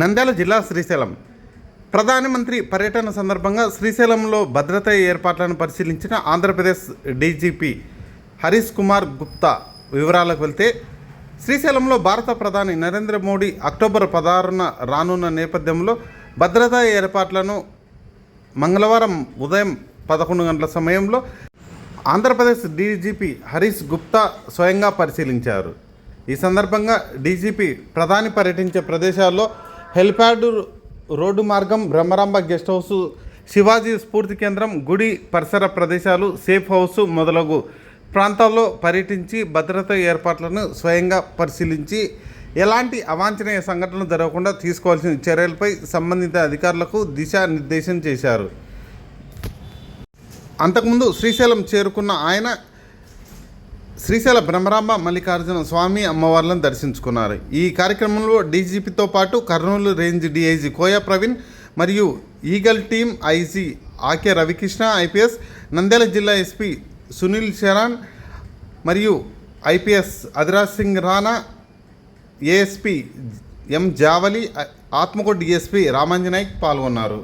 నంద్యాల జిల్లా శ్రీశైలం. ప్రధానమంత్రి పర్యటన సందర్భంగా శ్రీశైలంలో భద్రతా ఏర్పాట్లను పరిశీలించిన ఆంధ్రప్రదేశ్ డీజీపీ హరీష్ కుమార్ గుప్తా వివరాలకు వెళ్తే శ్రీశైలంలో భారత ప్రధాని నరేంద్ర మోడీ అక్టోబర్ పదహారున రానున్న నేపథ్యంలో భద్రతా ఏర్పాట్లను మంగళవారం ఉదయం పదకొండు గంటల సమయంలో ఆంధ్రప్రదేశ్ డీజీపీ హరీష్ గుప్తా స్వయంగా పరిశీలించారు. ఈ సందర్భంగా డీజీపీ ప్రధాని పర్యటించే ప్రదేశాల్లో హెలిప్యాడ్ రోడ్డు మార్గం బ్రహ్మరాంబ గెస్ట్ హౌస్ శివాజీ స్ఫూర్తి కేంద్రం గుడి పరిసర ప్రదేశాలు సేఫ్ హౌస్ మొదలగు ప్రాంతాల్లో పర్యటించి భద్రతా ఏర్పాట్లను స్వయంగా పరిశీలించి ఎలాంటి అవాంఛనీయ సంఘటనలు జరగకుండా తీసుకోవాల్సిన చర్యలపై సంబంధిత అధికారులకు దిశానిర్దేశం చేశారు. అంతకుముందు శ్రీశైలం చేరుకున్న ఆయన శ్రీశైల బ్రహ్మరాంబ మల్లికార్జున స్వామి అమ్మవార్లను దర్శించుకున్నారు. ఈ కార్యక్రమంలో డీజీపీతో పాటు కర్నూలు రేంజ్ డీఐజీ కోయా ప్రవీణ్ మరియు eagle team IG Ake Ravikrishna IPS Nandyal జిల్లా ఎస్పీ సునీల్ శరణ్ మరియు IPS Adiraj Singh Rana ASP M Javali Atmakur DSP Ramanjanayak పాల్గొన్నారు.